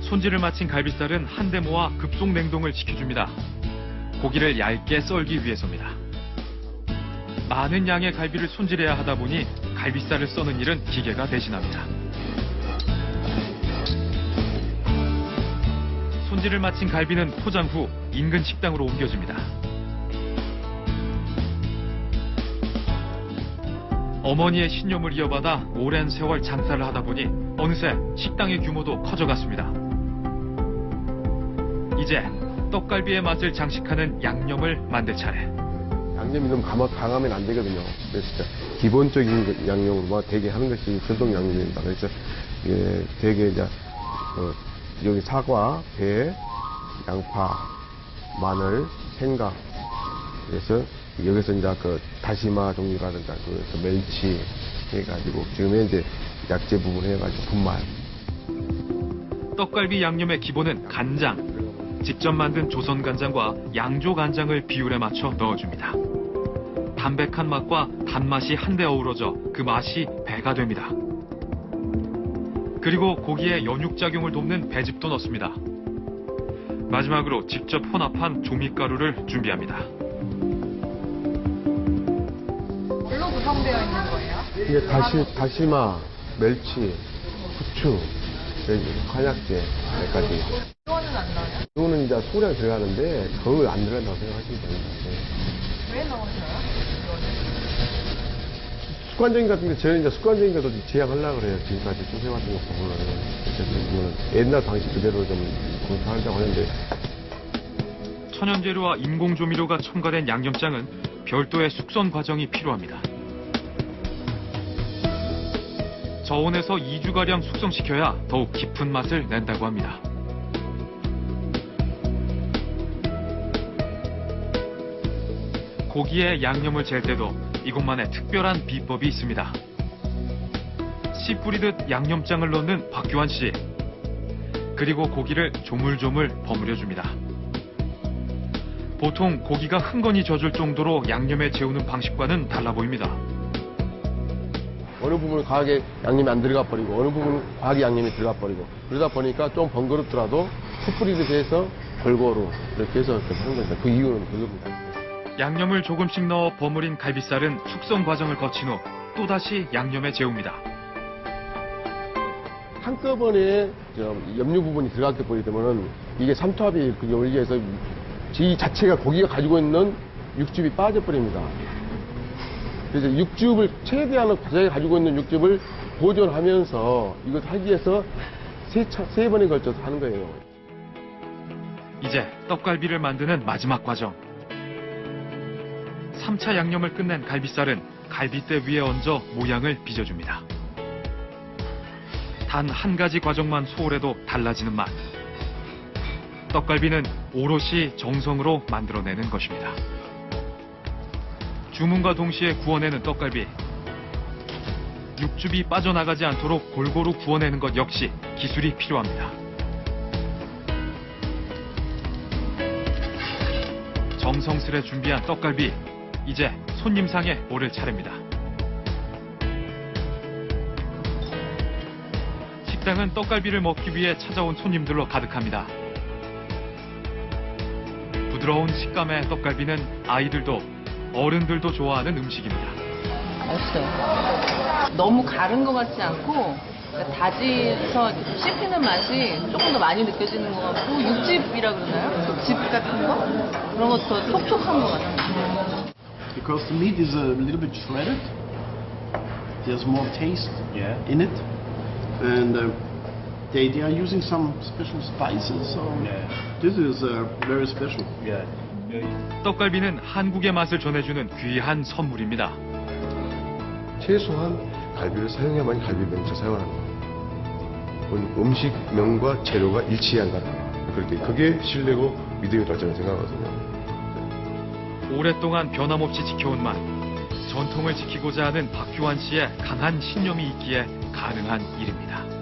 손질을 마친 갈비살은 한데 모아 급속 냉동을 시켜줍니다. 고기를 얇게 썰기 위해서입니다. 많은 양의 갈비를 손질해야 하다 보니 갈비살을 써는 일은 기계가 대신합니다. 손질을 마친 갈비는 포장 후 인근 식당으로 옮겨집니다. 어머니의 신념을 이어받아 오랜 세월 장사를 하다 보니 어느새 식당의 규모도 커져갔습니다. 이제 떡갈비의 맛을 장식하는 양념을 만들 차례. 양념이 너무 강하, 강하면 안 되거든요. 그래서 진짜 기본적인 그 양념으로 되게 하는 것이 전통 양념입니다. 그래서 이게 되게 이제 어, 여기 사과, 배, 양파, 마늘, 생강. 그래서 여기서 이제 그 다시마 종류라든가 그 멸치 해가지고 지금은 이제 약재 부분 해가지고 분말. 떡갈비 양념의 기본은 간장. 직접 만든 조선 간장과 양조 간장을 비율에 맞춰 넣어줍니다. 담백한 맛과 단맛이 한데 어우러져 그 맛이 배가 됩니다. 그리고 고기에 연육작용을 돕는 배즙도 넣습니다. 마지막으로 직접 혼합한 조미가루를 준비합니다. 구성되어 있는 거예요? 이게 다시, 다시마, 멸치, 후추, 여기 한약재 몇 가지. 이거는 안 넣어요? 이거는 이제 소량 들어가는데 거의 안 들어간다고 생각하시면 됩니다. 네. 왜 넣으셔요? 습관적인 것 같은데 저는 이제 습관적인 것도 지향하려고 그래요. 지금까지 쭉 해왔던 것 보면은. 그래서 이거는 옛날 방식 그대로 좀 공사하려고 하는데 천연재료와 인공조미료가 첨가된 양념장은 별도의 숙성 과정이 필요합니다. 저온에서 2주가량 숙성시켜야 더욱 깊은 맛을 낸다고 합니다. 고기에 양념을 잴 때도 이곳만의 특별한 비법이 있습니다. 씨 뿌리듯 양념장을 넣는 박규환 씨. 그리고 고기를 조물조물 버무려 줍니다. 보통 고기가 흥건히 젖을 정도로 양념에 재우는 방식과는 달라 보입니다. 어느 부분은 과하게 양념이 안 들어가 버리고 어느 부분은 과하게 양념이 들어가 버리고 그러다 보니까 좀 번거롭더라도 숯불이듯이 해서 골고루 이렇게 해서 이렇게 하는 겁니다. 그 이유는 그겁니다. 양념을 조금씩 넣어 버무린 갈비살은 숙성 과정을 거친 후 또다시 양념에 재웁니다. 한꺼번에 저 염류 부분이 버리게 되면은 이게 삼투압이 올리게 해서 이 자체가 고기가 가지고 있는 육즙이 빠져버립니다. 그래서 육즙을 최대한 자기가 가지고 있는 육즙을 보존하면서 이것 하기 위해서 세, 차, 세 번에 걸쳐서 하는 거예요. 이제 떡갈비를 만드는 마지막 과정. 3차 양념을 끝낸 갈비살은 갈비대 위에 얹어 모양을 빚어줍니다. 단 한 가지 과정만 소홀해도 달라지는 맛. 떡갈비는 오롯이 정성으로 만들어내는 것입니다. 주문과 동시에 구워내는 떡갈비. 육즙이 빠져나가지 않도록 골고루 구워내는 것 역시 기술이 필요합니다. 정성스레 준비한 떡갈비. 이제 손님상에 오를 차례입니다. 식당은 떡갈비를 먹기 위해 찾아온 손님들로 가득합니다. 부드러운 식감의 떡갈비는 아이들도 어른들도 좋아하는 음식입니다. 맛있어요. 너무 가른 것 같지 않고 그러니까 다지서 씹히는 맛이 조금 더 많이 느껴지는 것 같고 육즙이라 그러나요? 즙 같은 거? 그런 것도 더 촉촉한 것 같아요. because the meat is a little bit shredded. There's more taste in it, and uh, they they are using some special spices. So this is uh, very special. 떡갈비는 한국의 맛을 전해주는 귀한 선물입니다. 최소한 갈비를 사용해야만 갈비 명차 사용하는 거예요. 그건 음식명과 재료가 일치한다. 그렇게 그게 신뢰고 믿음이라고 저는 생각하거든요. 오랫동안 변함없이 지켜온 맛. 전통을 지키고자 하는 박규환 씨의 강한 신념이 있기에 가능한 일입니다.